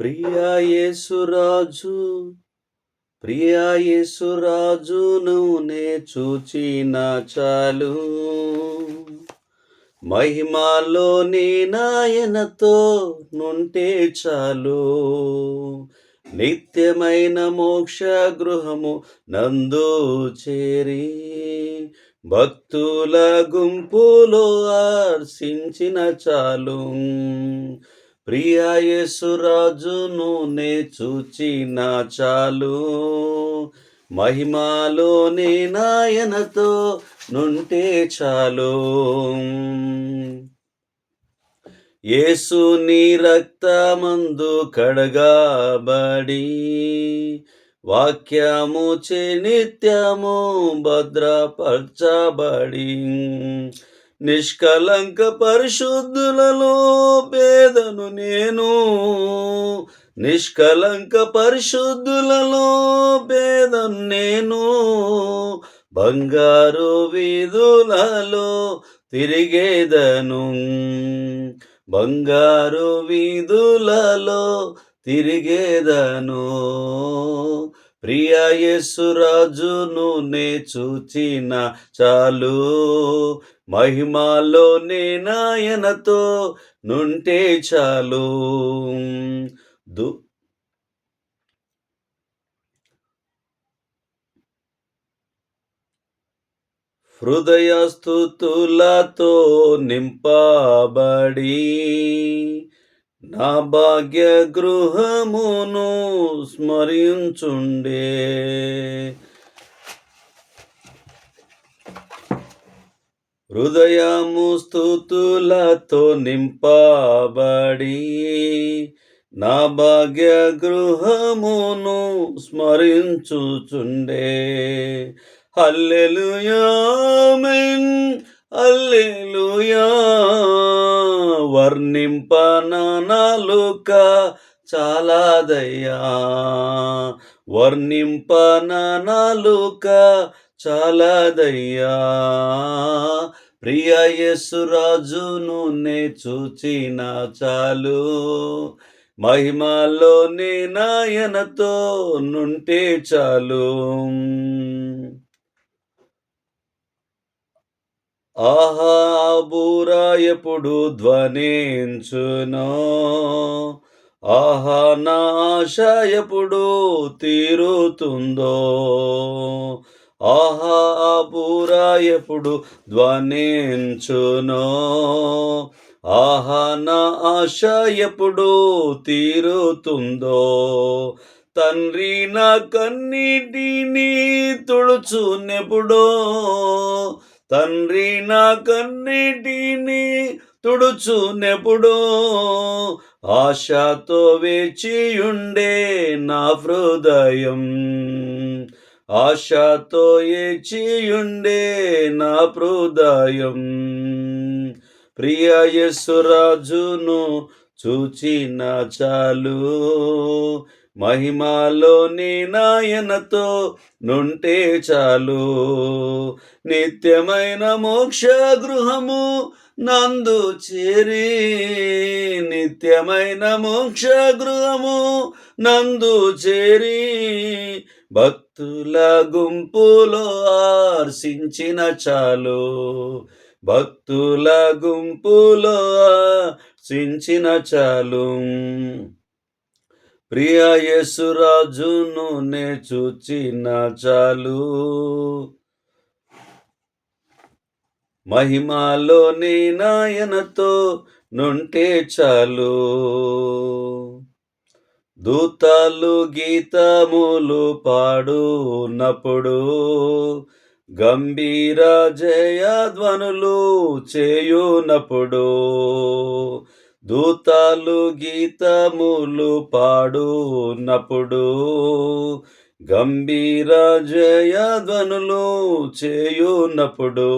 ప్రియేసురాజు యేసురాజు ప్రియా నే చూచిన చాలు. మహిమాలో నీ నాయనతో నుంటే చాలు. నిత్యమైన మోక్ష గృహము నందు చేరి భక్తుల గుంపులో ఆర్శించిన చాలు. ప్రియాయేసురాజును నే చూచిన చాలు. మహిమాలోని నాయనతో నుంటే చాలు. యేసు నీ రక్తమందు కడగాబడి వాక్యము చే నిత్యము భద్రపరచబడి. నిష్కలంక పరిశుద్ధులలో పేదను నేను. నిష్కలంక పరిశుద్ధులలో పేదను నేను. బంగారు వీధులలో తిరిగేదను. బంగారు వీధులలో తిరిగేదను. ప్రియ యేసురాజును నే చూచిన చాలు. మహిమాలోనే నాయనతో నుంటే చాలు. దు హృదయస్థుతులతో నింపబడి నా భాగ్య గృహమును స్మరించుండే. హృదయము స్థుతులతో నింపబడి నా భాగ్య గృహమును స్మరించుచుండే హల్లెలూయామెన్ అల్లెలుయా వర్ణింపన నాలుక చాలాదయ్యా వర్ణింపన నాలుక చాలాదయ్యా ప్రియ యేసురాజును నే చూచిన చాలు. మహిమలోని నాయనతో నుంటే చాలు. ఆహా బూరా ఎప్పుడు ధ్వనించునో? ఆహా నా ఎప్పుడు తీరుతుందో? ఆహా ఎప్పుడు ధ్వనించునో? ఆహా నా ఆశ ఎప్పుడు తీరుతుందో? తండ్రి నా కన్నీటిని తుడుచునెప్పుడో? తండ్రి నా కన్నీటిని తుడుచునెప్పుడో? ఆశతో వేచియుండే నా హృదయం. ఆశతో ఏచియుండే నా హృదయం. ప్రియ యసురాజును చూచిన చాలు. మహిమలోని నాయనతో నుంటే చాలు. నిత్యమైన మోక్ష గృహము నందు చేరి నిత్యమైన మోక్ష గృహము నందు చేరి భక్తుల గుంపులో ఆర్శించిన చాలు. భక్తుల గుంపులో ఆర్శించిన చాలు. ప్రియ యేసురాజును నే చూచిన చాలు. మహిమాలో నీ నాయనతో నుంటే చాలు. దూతాలు గీతములు పాడునప్పుడు గంభీర జయధ్వనులు చేయునప్పుడు దూతాలు గీతములు పాడునప్పుడు గంభీర జయధ్వనులు చేయునప్పుడు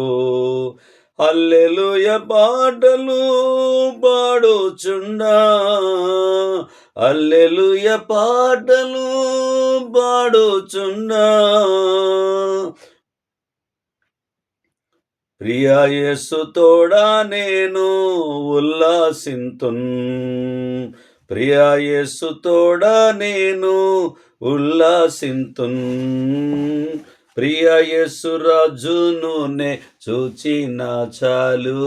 అల్లెలుయ పాటలు పాడుచుండా అల్లెలుయ పాటలు పాడుచున్నా. ప్రియా యేసు తోడా నేను ఉల్లాసింతున్. ప్రియా యేసు తోడా నేను ఉల్లాసింతున్. ప్రియ యేసు రాజును చూచిన చాలు.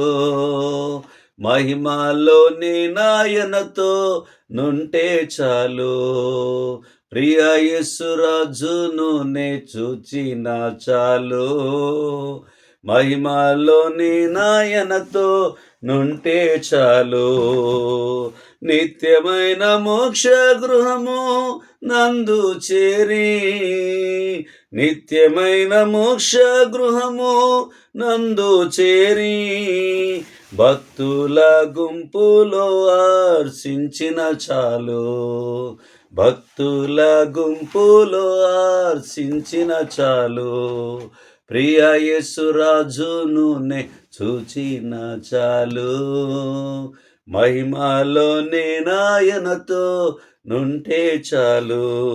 మహిమలో నీ నాయనతో నుంటే చాలు. ప్రియ యేసు నే చూచిన చాలు. మహిమలో నీ నాయనతో నుంటే చాలు. నిత్యమైన మోక్ష గృహము నందు చేరి నిత్యమైన మోక్ష గృహము నందు చేరి భక్తుల గుంపులో ఆర్షించిన చాలు. భక్తుల గుంపులో ఆర్షించిన చాలు. ప్రియ యేసురాజునునే చూచిన చాలు. మహిమలో నాయనతో నుంటే చాలు.